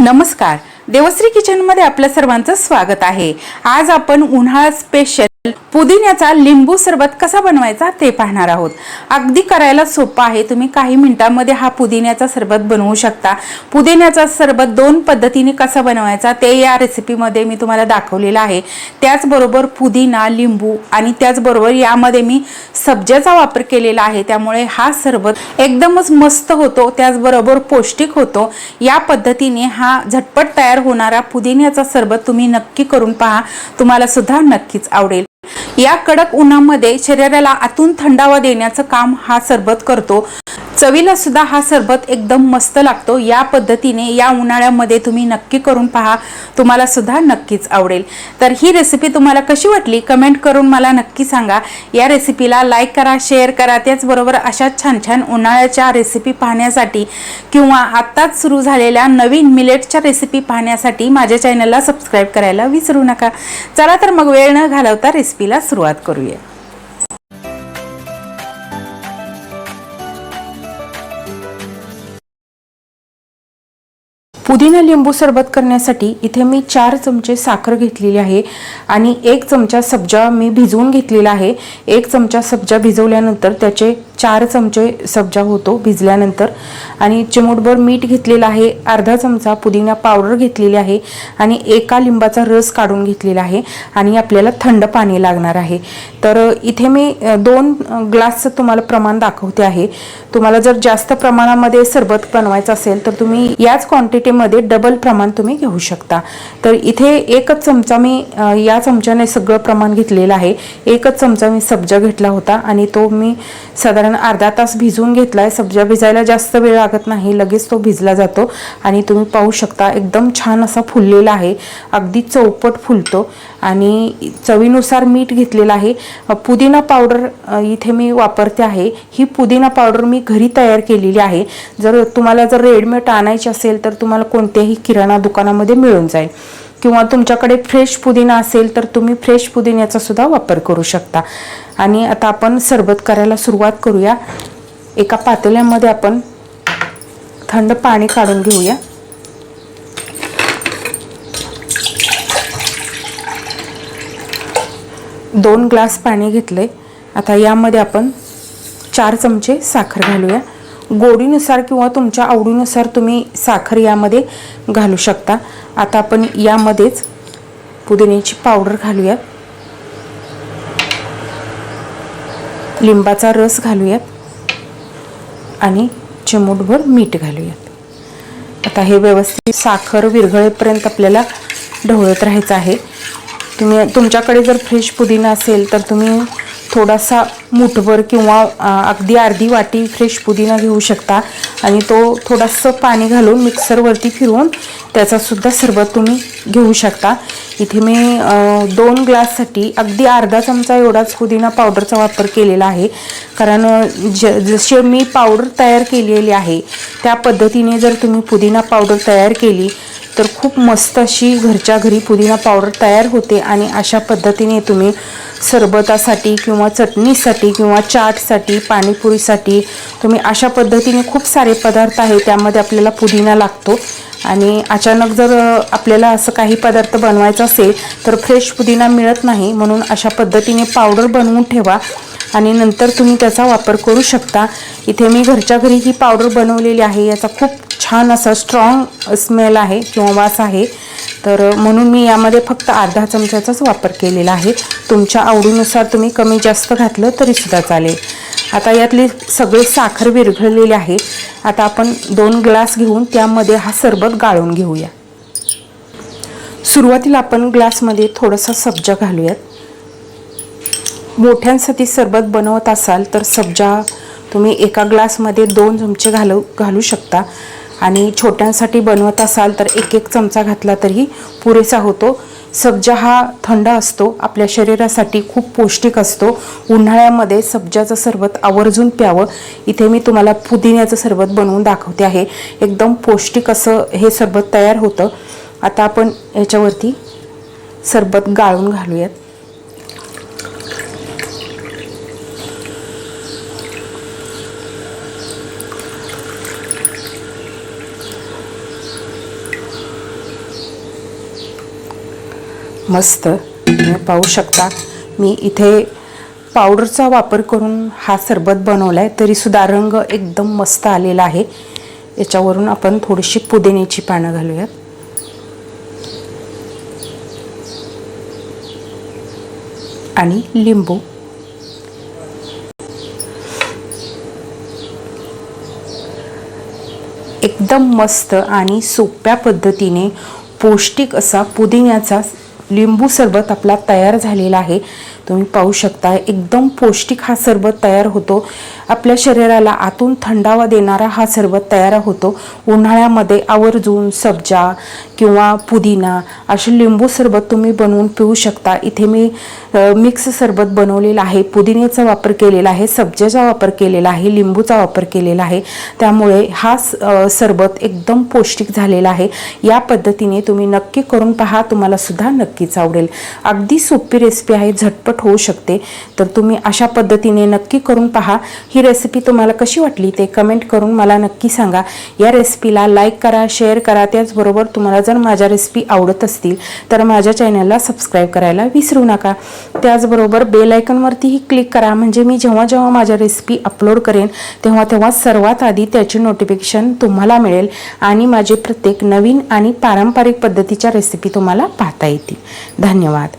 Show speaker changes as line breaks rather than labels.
नमस्कार. देवश्री किचनमध्ये आपल्या सर्वांचं स्वागत आहे. आज आपण उन्हाळा स्पेशल पुदिन्याचा लिंबू सरबत कसा बनवायचा ते पाहणार आहोत. अगदी करायला सोपं आहे. तुम्ही काही मिनिटांमध्ये हा पुदिन्याचा सरबत बनवू शकता. पुदिन्याचा सरबत दोन पद्धतीने कसा बनवायचा ते या रेसिपीमध्ये मी तुम्हाला दाखवलेलं आहे. त्याचबरोबर पुदिना लिंबू आणि त्याचबरोबर यामध्ये मी सब्जाचा वापर केलेला आहे. त्यामुळे हा सरबत एकदमच मस्त होतो. त्याचबरोबर पौष्टिक होतो. या पद्धतीने हा झटपट तयार होणारा पुदिन्याचा सरबत तुम्ही नक्की करून पहा. तुम्हाला सुद्धा नक्कीच आवडेल. या कडक उन्हामध्ये शरीराला आतून थंडावा देण्याचं काम हा सरबत करतो. चवीला सुद्धा हा सरबत एकदम मस्त लागतो. या पद्धतीने या उन्हाळ्यामध्ये तुम्ही नक्की करून पहा. तुम्हाला सुद्धा नक्कीच आवडेल. तर ही रेसिपी तुम्हाला कशी वाटली? कमेंट करून मला नक्की सांगा. या रेसिपीला लाईक करा शेअर करा. त्याचबरोबर अशा छान छान उन्हाळ्याच्या रेसिपी पाहण्यासाठी किंवा आत्ताच सुरू झालेल्या नवीन मिलेटच्या रेसिपी पाहण्यासाठी माझ्या चॅनलला सबस्क्राईब करायला विसरू नका. चला तर मग वेळ न घालवता रेसिपीला सुरुवात करूया. पुदिना लिंबू सरबत करण्यासाठी इथे मी चार चमचे साखर घेतलेली आहे आणि एक चमचा सब्जा मी भिजवून घेतलेला आहे. एक चमचा सब्जा भिजवल्यानंतर त्याचे चार चमचे सब्जा होतो भिजल्यानंतर. आणि चिमूटभर मीठ घेतलेलं आहे. अर्धा चमचा पुदिना पावडर घेतलेली आहे. आणि एका लिंबाचा रस काढून घेतलेला आहे. आणि आपल्याला थंड पाणी लागणार आहे. तर इथे मी दोन ग्लासचं तुम्हाला प्रमाण दाखवते आहे. तुम्हाला जर जास्त प्रमाणामध्ये सरबत बनवायचं असेल तर तुम्ही याच क्वांटिटीमध्ये डबल प्रमाण तुम्ही घेऊ शकता. तर इथे एकच चमचा मी या चमच्याने सगळं प्रमाण घेतलेलं आहे. एकच चमचा मी सब्जा घेतला होता. आणि तो मी साधारण अर्धा तास भिजवून आहे सब्जा भिजायला जास्त वेळ लागत नाही लगेच तो भिजला जातो आणि तुम्ही पाहू शकता एकदम छान असा फुललेला आहे अगदी चौपट फुलतो आणि चवीनुसार मीठ घेतलेलं आहे. पुदिना पावडर इथे मी वापरते आहे. ही पुदिना पावडर मी घरी तयार केलेली आहे. जर तुम्हाला जर रेडमेड आणायची असेल तर तुम्हाला कोणत्याही किराणा दुकानामध्ये मिळून जाईल. किंवा तुमच्याकडे फ्रेश पुदिना असेल तर तुम्ही फ्रेश पुदिन्याचा सुद्धा वापर करू शकता. आणि आता आपण सरबत करायला सुरुवात करूया. एका पातेल्यामध्ये आपण थंड पाणी काढून घेऊया. दोन ग्लास पाणी घेतले आता यामध्ये आपण चार चमचे साखर घालूया. गोडीनुसार किंवा तुमच्या आवडीनुसार तुम्ही साखर यामध्ये घालू शकता. आता आपण यामध्येच पुदिन्याची पावडर घालूयात. लिंबाचा रस घालूयात. आणि चिमूटभर मीठ घालूयात. आता हे व्यवस्थित साखर विरघळेपर्यंत आपल्याला ढवळत राहायचं आहे. तुम्ही तुमच्याकडे जर फ्रेश पुदिना असेल तर तुम्ही थोडासा मुठभर किंवा अगदी अर्धी वाटी फ्रेश पुदिना घेऊ शकता. आणि तो थोडंसं पाणी घालून मिक्सरवरती फिरवून त्याचासुद्धा सरबत तुम्ही घेऊ शकता. इथे मी दोन ग्लाससाठी अगदी अर्धा चमचा एवढाच पुदिना पावडरचा वापर केलेला आहे. कारण ज जसे मी पावडर तयार केलेली आहे त्या पद्धतीने जर तुम्ही पुदिना पावडर तयार केली तर खूप मस्त अशी घरच्या घरी पुदिना पावडर तयार होते आणि अशा पद्धतीने तुम्ही सरबतासाठी किंवा चटणीसाठी किंवा चाटसाठी पाणीपुरीसाठी तुम्ही अशा पद्धतीने खूप सारे पदार्थ आहे त्यामध्ये आपल्याला पुदिना लागतो. आणि अचानक जर आपल्याला असं काही पदार्थ बनवायचा असेल तर फ्रेश पुदिना मिळत नाही म्हणून अशा पद्धतीने पावडर बनवून ठेवा. आणि नंतर तुम्ही त्याचा वापर करू शकता. इथे मी घरच्या घरी ही पावडर बनवलेली आहे. याचा खूप छान असा स्ट्रॉंग स्मेल आहे किंवा वास आहे. तर म्हणून मी यामध्ये फक्त अर्धा चमच्याचाच वापर केलेला आहे. तुमच्या आवडीनुसार तुम्ही कमी जास्त घातलं तरीसुद्धा चालेल. आता यातली सगळे साखर विरघळलेली आहे. आता आपण दोन ग्लास घेऊन त्यामध्ये हा सरबत गाळून घेऊया. सुरुवातीला आपण ग्लासमध्ये थोडंसं सब्जा घालूयात. मोठ्यांसाठी सरबत बनवत असाल तर सब्जा तुम्ही एका ग्लासमध्ये दोन चमचे घालू घालू शकता. आणि छोट्यांसाठी बनवत असाल तर एक एक चमचा घातला तरी पुरेसा होतो. सब्जा हा थंड असतो. आपल्या शरीरासाठी खूप पौष्टिक असतो. उन्हाळ्यामध्ये सब्जाचं सरबत आवर्जून प्यावं. इथे मी तुम्हाला पुदिन्याचं सरबत बनवून दाखवते आहे. एकदम पौष्टिक असं हे सरबत तयार होतं. आता आपण याच्यावरती सरबत गाळून घालूयात. मस्त. पाहू शकता. मी इथे पावडरचा वापर करून हा सरबत बनवला आहे तरीसुद्धा रंग एकदम मस्त आलेला आहे. याच्यावरून आपण थोडीशी पुदिन्याची पानं घालूयात. आणि लिंबू. एकदम मस्त आणि सोप्या पद्धतीने पौष्टिक असा पुदिन्याचा लिंबू सरबत आपला तयार झालेला आहे. तुम्ही पाहू शकता एकदम पौष्टिक हा सरबत तयार होतो. आपल्या शरीराला आतून थंडावा देणारा हा सरबत तयार होतो. उन्हाळ्यामध्ये आवर्जून सब्जा किंवा पुदिना असे लिंबू सरबत तुम्ही बनवून पिऊ शकता. इथे मी मिक्स सरबत बनवलेला आहे. पुदिन्याचा वापर केलेला आहे सब्जाचा वापर केलेला आहे लिंबूचा वापर केलेला आहे. त्यामुळे हा स- सरबत एकदम पौष्टिक झालेला आहे. या पद्धतीने तुम्ही नक्की करून पहा. तुम्हाला सुद्धा नक्की नक्कीच आवडेल. अगदी सोपी रेसिपी आहे झटपट होऊ शकते. तर तुम्ही अशा पद्धतीने नक्की करून पहा. ही रेसिपी तुम्हाला कशी वाटली ते कमेंट करून मला नक्की सांगा. या रेसिपीला लाईक करा शेअर करा. त्याचबरोबर तुम्हाला जर माझ्या रेसिपी आवडत असतील तर माझ्या चॅनलला सबस्क्राईब करायला विसरू नका. त्याचबरोबर बेल आयकनवरतीही क्लिक करा. म्हणजे मी जेव्हा जेव्हा माझ्या रेसिपी अपलोड करेन तेव्हा तेव्हा सर्वात आधी त्याची नोटिफिकेशन तुम्हाला मिळेल आणि माझे प्रत्येक नवीन आणि पारंपरिक पद्धतीच्या रेसिपी तुम्हाला पाहता येतील. धन्यवाद.